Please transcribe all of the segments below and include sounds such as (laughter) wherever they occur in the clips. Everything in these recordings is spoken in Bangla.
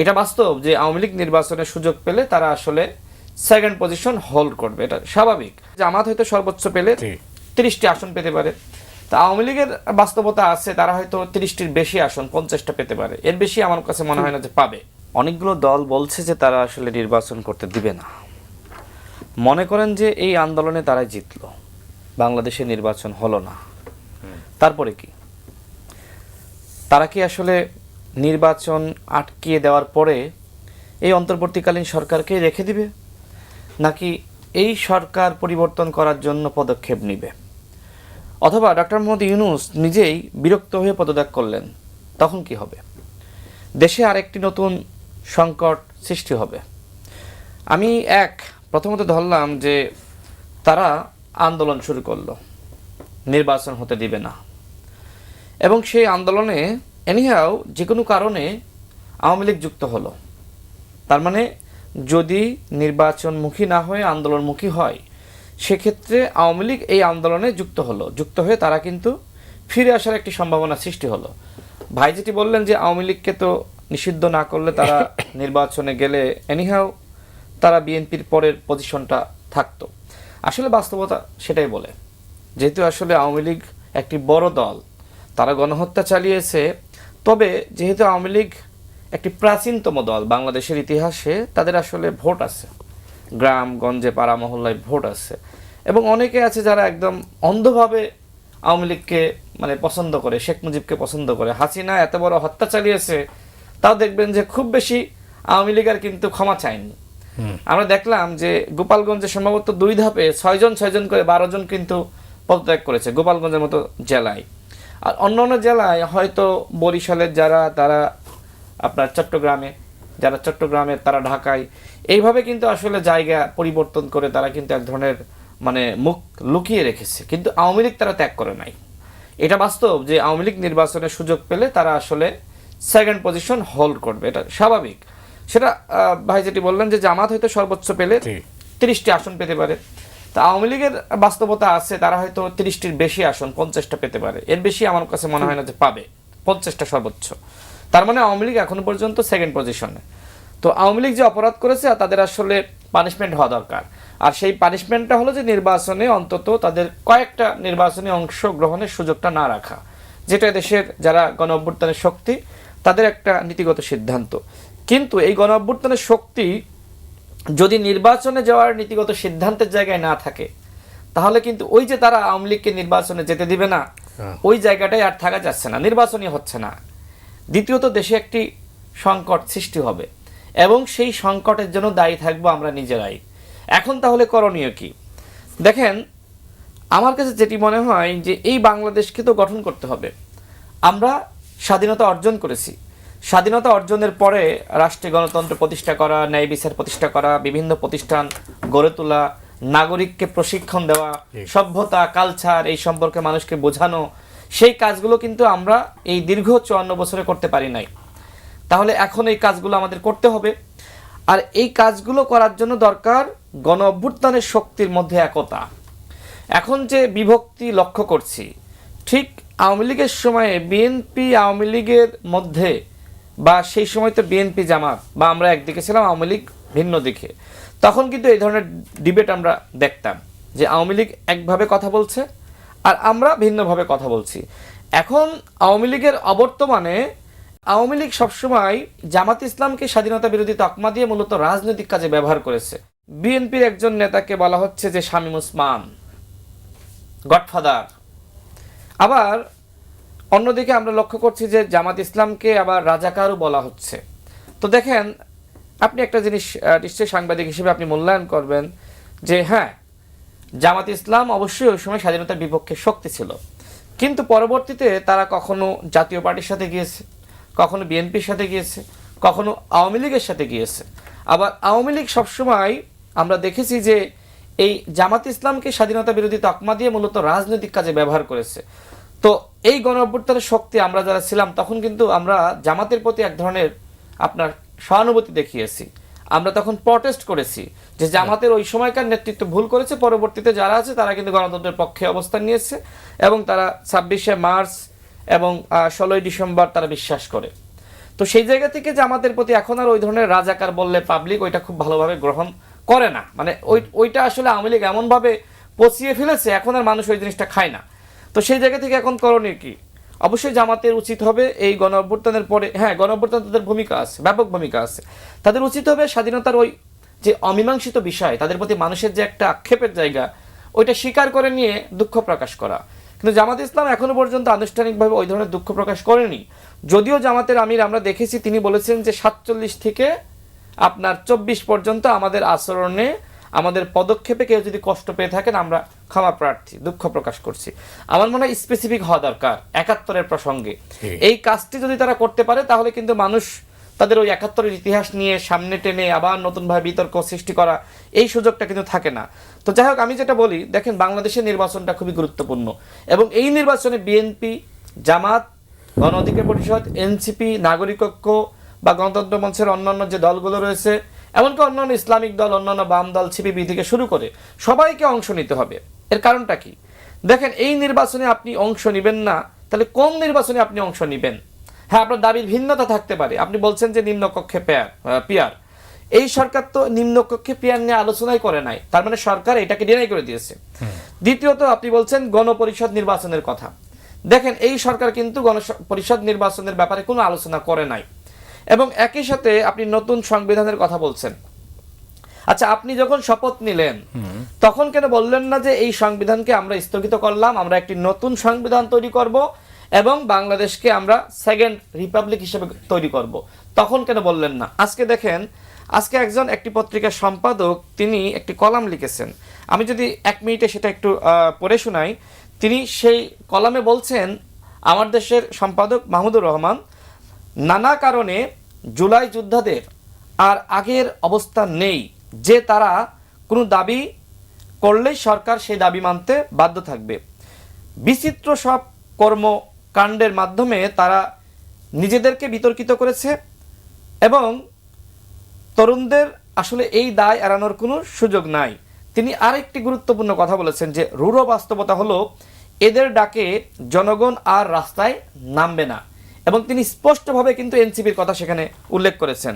এটা বাস্তব যে আওয়ামী লীগ নির্বাচনের সুযোগ পেলে তারা আসলে সেকেন্ড পজিশন হোল্ড করবে এটা স্বাভাবিক। জামাত হয়তো সর্বোচ্চ পেলে তিরিশটি আসন পেতে পারে। তা আওয়ামী লীগের বাস্তবতা আছে তারা হয়তো তিরিশটির বেশি আসন পঞ্চাশটা পেতে পারে। এর বেশি আমার কাছে মনে হয় না যে পাবে। অনেকগুলো দল বলছে যে তারা আসলে নির্বাচন করতে দিবে না। মনে করেন যে এই আন্দোলনে তারা জিতলো। বাংলাদেশে নির্বাচন হলো না। তারপরে কি? তারা কি আসলে নির্বাচন আটকিয়ে দেওয়ার পরে এই অন্তর্বর্তীকালীন সরকারকে রেখে দিবে? নাকি এই সরকার পরিবর্তন করার জন্য পদক্ষেপ নিবে? অথবা ডক্টর মোহাম্মদ ইউনুস নিজেই বিরক্ত হয়ে পদত্যাগ করলেন, তখন কি হবে? দেশে আরেকটি নতুন সংকট সৃষ্টি হবে। আমি এক প্রথমত ধরলাম যে তারা আন্দোলন শুরু করল। নির্বাচন হতে দিবে না। এবং সেই আন্দোলনে এনিহাও যে কোনো কারণে আওয়ামী লীগ যুক্ত হলো। তার মানে যদি নির্বাচনমুখী না হয়ে আন্দোলনমুখী হয় সেক্ষেত্রে আওয়ামী লীগ এই আন্দোলনে যুক্ত হলো। যুক্ত হয়ে তারা কিন্তু ফিরে আসার একটি সম্ভাবনা সৃষ্টি হলো। ভাই যেটি বললেন যে আওয়ামী লীগকে তো নিষিদ্ধ না করলে তারা (laughs) নির্বাচনে গেলে এনিহাও তারা বিএনপির পরের পজিশনটা থাকতো। আসলে বাস্তবতা সেটাই বলে। যেহেতু আসলে আওয়ামী লীগ একটি বড় দল তারা গণহত্যা চালিয়েছে তবে যেহেতু আওয়ামী লীগ একটি প্রাচীনতম দল বাংলাদেশের ইতিহাসে তাদের আসলে ভোট আছে। গ্রাম গঞ্জে পাড়া মহল্লায় ভোট আছে। এবং অনেকে আছে যারা একদম অন্ধভাবে আওয়ামী লীগকে মানে পছন্দ করে শেখ মুজিবকে পছন্দ করে। হাসিনা এত বড় হত্যা চালিয়েছে তাও দেখবেন যে খুব বেশি আওয়ামী লীগ আর কিন্তু ক্ষমা চায়নি। আমরা দেখলাম যে গোপালগঞ্জে সম্ভবত দুই ধাপে ছয়জন ছয়জন করে বারো জন কিন্তু পদত্যাগ করেছে গোপালগঞ্জের মতো জেলায়। আর অন্য অন্য জেলায় হয়তো বরিশালের যারা তারা আপনার চট্টগ্রামে যারা চট্টগ্রামে তারা ঢাকায় এইভাবে কিন্তু আসলে জায়গা পরিবর্তন করে তারা কিন্তু এক ধরনের মানে মুখ লুকিয়ে রেখেছে। কিন্তু আওয়ামী লীগ তারা ত্যাগ করে নাই। এটা বাস্তব যে আওয়ামী লীগ নির্বাচনের সুযোগ পেলে তারা আসলে সেকেন্ড পজিশন হোল্ড করবে। এটা স্বাভাবিক। সেটা ভাই যেটি বললেন যে জামাত হয়তো সর্বোচ্চ পেলে। তিরিশটি আসন পেতে পারে। তা আওয়ামী লীগের বাস্তবতা আছে, তারা হয়তো তিরিশটির বেশি আসন, পঞ্চাশটা পেতে পারে। এর বেশি আমার কাছে মনে হয় না যে পাবে, পঞ্চাশটা সর্বোচ্চ। তার মানে আওয়ামী লীগ এখনও পর্যন্ত সেকেন্ড পজিশনে তো আওয়ামী লীগ যে অপরাধ করেছে তাদের আসলে পানিশমেন্ট হওয়া দরকার। আর সেই পানিশমেন্টটা হলো যে নির্বাচনে অন্তত তাদের কয়েকটা নির্বাচনে অংশগ্রহণের সুযোগটা না রাখা। যেটা দেশের যারা গণ অভ্যুত্থানের শক্তি, তাদের একটা নীতিগত সিদ্ধান্ত। কিন্তু এই গণ অভ্যুত্থানের শক্তি যদি নির্বাচনে যাওয়ার নীতিগত সিদ্ধান্তের জায়গায় না থাকে তাহলে কিন্তু ওই যে তারা আওয়ামী লীগকে নির্বাচনে যেতে দিবে না হ্যাঁ। ওই জায়গাটায় আর থাকা যাচ্ছে না নির্বাচনই হচ্ছে না। দ্বিতীয়ত দেশে একটি সংকট সৃষ্টি হবে এবং সেই সংকটের জন্য দায়ী থাকব আমরা নিজেরাই। এখন তাহলে করণীয় কি? দেখেন আমার কাছে যেটি মনে হয় যে এই বাংলাদেশকে তো গঠন করতে হবে। আমরা স্বাধীনতা অর্জন করেছি স্বাধীনতা অর্জনের পরে রাষ্ট্রীয় গণতন্ত্র প্রতিষ্ঠা করা ন্যায় বিচার প্রতিষ্ঠা করা বিভিন্ন প্রতিষ্ঠান গড়ে তোলা নাগরিককে প্রশিক্ষণ দেওয়া সভ্যতা কালচার এই সম্পর্কে মানুষকে বোঝানো সেই কাজগুলো কিন্তু আমরা এই দীর্ঘ চুয়ান্ন বছরে করতে পারি নাই। তাহলে এখন এই কাজগুলো আমাদের করতে হবে। আর এই কাজগুলো করার জন্য দরকার গণ অভ্যুত্থানের শক্তির মধ্যে একতা। এখন যে বিভক্তি লক্ষ্য করছি ঠিক আওয়ামী লীগের সময়ে বিএনপি আওয়ামী লীগের মধ্যে বা সেই সময় তো বিএনপি জামাত বা আমরা একদিকে ছিলাম, আওয়ামী লীগ ভিন্ন দিকে। তখন কিন্তু এই ধরনের ডিবেট আমরা দেখতাম যে আওয়ামী লীগ একভাবে কথা বলছে আর আমরা ভিন্নভাবে কথা বলছি। এখন আওয়ামী লীগের অবর্তমানে আওয়ামী লীগ সবসময় জামাত ইসলামকে স্বাধীনতা বিরোধী তকমা দিয়ে মূলত রাজনৈতিক কাজে ব্যবহার করেছে। বিএনপির একজন নেতাকে বলা হচ্ছে যে শামীম উসমান, গডফাদার। আবার অন্যদিকে আমরা লক্ষ্য করছি যে জামাত ইসলামকে আবার রাজাকারও বলা হচ্ছে। তো দেখেন, আপনি একটা জিনিস নিশ্চয়ই সাংবাদিক হিসেবে আপনি মূল্যায়ন করবেন যে হ্যাঁ জামাত ইসলাম অবশ্যই ওই সময় স্বাধীনতার বিপক্ষে শক্তি ছিল। কিন্তু পরবর্তীতে তারা কখনো জাতীয় পার্টির সাথে গিয়েছে, কখনো বিএনপির সাথে গিয়েছে, কখনো আওয়ামী লীগের সাথে গিয়েছে। আবার আওয়ামী লীগ সবসময় আমরা দেখেছি যে এই জামাত ইসলামকে স্বাধীনতা বিরোধী তকমা দিয়ে মূলত রাজনৈতিক কাজে ব্যবহার করেছে। তো এই গণ অভ্যুত্থানের শক্তি আমরা যারা ছিলাম, তখন কিন্তু আমরা জামাতের প্রতি এক ধরনের আপনার সহানুভূতি দেখিয়েছি। আমরা তখন প্রটেস্ট করেছি যে জামাতের ওই সময়কার নেতৃত্ব ভুল করেছে, পরবর্তীতে যারা আছে তারা কিন্তু গণতন্ত্রের পক্ষে অবস্থান নিয়েছে এবং তারা ছাব্বিশে মার্চ এবং ষোলোই ডিসেম্বর তারা বিশ্বাস করে। তো সেই জায়গা থেকে আমাদের প্রতি এখন আর ওই ধরনের রাজাকার বললে পাবলিক ওইটা খুব ভালোভাবে গ্রহণ করে না। মানে ওই, ওইটা আসলে আওয়ামী লীগ এমনভাবে পচিয়ে ফেলেছে, এখন আর মানুষ ওই জিনিসটা খায় না। তো সেই জায়গা থেকে এখন করণীয় কি? অবশ্যই জামাতের উচিত হবে এই গণ অভ্যুত্থানের পরে হ্যাঁ গণ অভ্যুত্থান তাদের ভূমিকা আছে, ব্যাপক ভূমিকা আছে। তাদের উচিত হবে স্বাধীনতার ওই যে অমীমাংসিত বিষয়, তাদের প্রতি মানুষের যে একটা আক্ষেপের জায়গা, ওইটা স্বীকার করে নিয়ে দুঃখ প্রকাশ করা। কিন্তু জামাত ইসলাম এখনও পর্যন্ত আনুষ্ঠানিকভাবে ওই ধরনের দুঃখ প্রকাশ করেনি। যদিও জামাতের আমির আমরা দেখেছি, তিনি বলেছেন যে সাতচল্লিশ থেকে আপনার চব্বিশ পর্যন্ত আমাদের আচরণে আমাদের পদক্ষেপে কেউ যদি কষ্ট পেয়ে থাকেন আমরা ক্ষমা প্রার্থী দুঃখ প্রকাশ করছি। আমার মনে হয় স্পেসিফিক হওয়া দরকার একাত্তরের প্রসঙ্গে। এই কাজটি যদি তারা করতে পারে তাহলে কিন্তু মানুষ তাদের ওই একাত্তরের ইতিহাস নিয়ে সামনে টেনে আবার নতুনভাবে বিতর্ক সৃষ্টি করা এই সুযোগটা কিন্তু থাকে না। তো যাই হোক আমি যেটা বলি দেখেন বাংলাদেশের নির্বাচনটা খুবই গুরুত্বপূর্ণ এবং এই নির্বাচনে বিএনপি জামাত গণ অধিকার পরিষদ এনসিপি নাগরিক ঐক্য বা গণতন্ত্র মঞ্চের অন্যান্য যে দলগুলো রয়েছে এমনকি অন্যান্য ইসলামিক দল অন্যান্য বাম দল সিপিবি থেকে শুরু করে সবাইকে অংশ নিতে হবে। এর কারণটা কি? দেখেন এই নির্বাচনে আপনি অংশ নেবেন না তাহলে কোন নির্বাচনে আপনি অংশ নেবেন? হ্যাঁ আপনার দাবির ভিন্নতা থাকতে পারে। আপনি বলছেন যে নিম্নকক্ষে পেয়ার পিয়ার। এই সরকার তো নিম্নকক্ষে পিয়ার নিয়ে আলোচনাই করে নাই। তার মানে সরকার এটাকে ডিনাই করে দিয়েছে। দ্বিতীয়ত আপনি বলছেন গণপরিষদ নির্বাচনের কথা। দেখেন এই সরকার কিন্তু গণপরিষদ নির্বাচনের ব্যাপারে কোনো আলোচনা করে নাই। এবং একই সাথে আপনি নতুন সংবিধানের কথা বলছেন। আচ্ছা আপনি যখন শপথ নিলেন তখন কেন বললেন না যে এই সংবিধানকে আমরা স্থগিত করলাম আমরা একটি নতুন সংবিধান তৈরি করব এবং বাংলাদেশকে আমরা সেকেন্ড রিপাবলিক হিসেবে তৈরি করব? তখন কেন বললেন না? আজকে দেখেন আজকে একজন একটি পত্রিকার সম্পাদক তিনি একটি কলাম লিখেছেন। আমি যদি এক মিনিটে সেটা একটু পড়ে শোনাই তিনি সেই কলামে বলছেন আমার দেশের সম্পাদক মাহমুদুর রহমান নানা কারণে জুলাই যোদ্ধাদের আর আগের অবস্থা নেই যে তারা কোনো দাবি করলেই সরকার সেই দাবি মানতে বাধ্য থাকবে। বিচিত্র সব কর্মকাণ্ডের মাধ্যমে তারা নিজেদেরকে বিতর্কিত করেছে এবং তরুণদের আসলে এই দায় এড়ানোর কোনো সুযোগ নাই। তিনি আরেকটি গুরুত্বপূর্ণ কথা বলেছেন যে, রূঢ় বাস্তবতা হলো এদের ডাকে জনগণ আর রাস্তায় নামবে না। এবং তিনি স্পষ্টভাবে কিন্তু এনসিপির কথা সেখানে উল্লেখ করেছেন।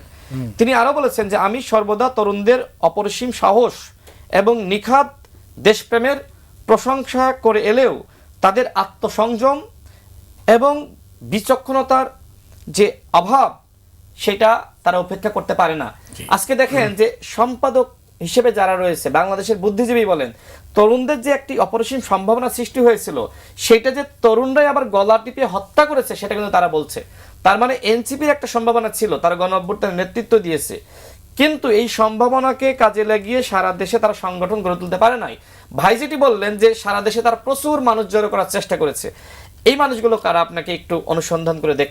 তিনি আরও বলেছেন যে আমি সর্বদা তরুণদের অপরিসীম সাহস এবং নিখাত দেশপ্রেমের প্রশংসা করে এলেও তাদের আত্মসংযম এবং বিচক্ষণতার যে অভাব সেটা তারা উপেক্ষা করতে পারে না। আজকে দেখেন যে সম্পাদক হিসেবে যারা রয়েছে, বাংলাদেশের বুদ্ধিজীবী বলেন, তরুণদের যে একটি অপরিসীম সম্ভাবনা সৃষ্টি হয়েছিল, সেটা যে তরুণরাই আবার গলা টিপে হত্যা করেছে, সেটা কিন্তু তারা বলছে। তার মানে এনসিপির একটা সম্ভাবনা ছিল, তারা গণ অভ্যুত্থানের নেতৃত্ব দিয়েছে। কিন্তু এই সম্ভাবনাকে কাজে লাগিয়ে সারা দেশে তারা সংগঠন গড়ে তুলতে পারে নাই। ভাই বললেন যে, সারা দেশে তারা প্রচুর মানুষ জড়ো করার চেষ্টা করেছে। এই মানুষগুলো কারা? আপনাকে একটু অনুসন্ধান করে দেখ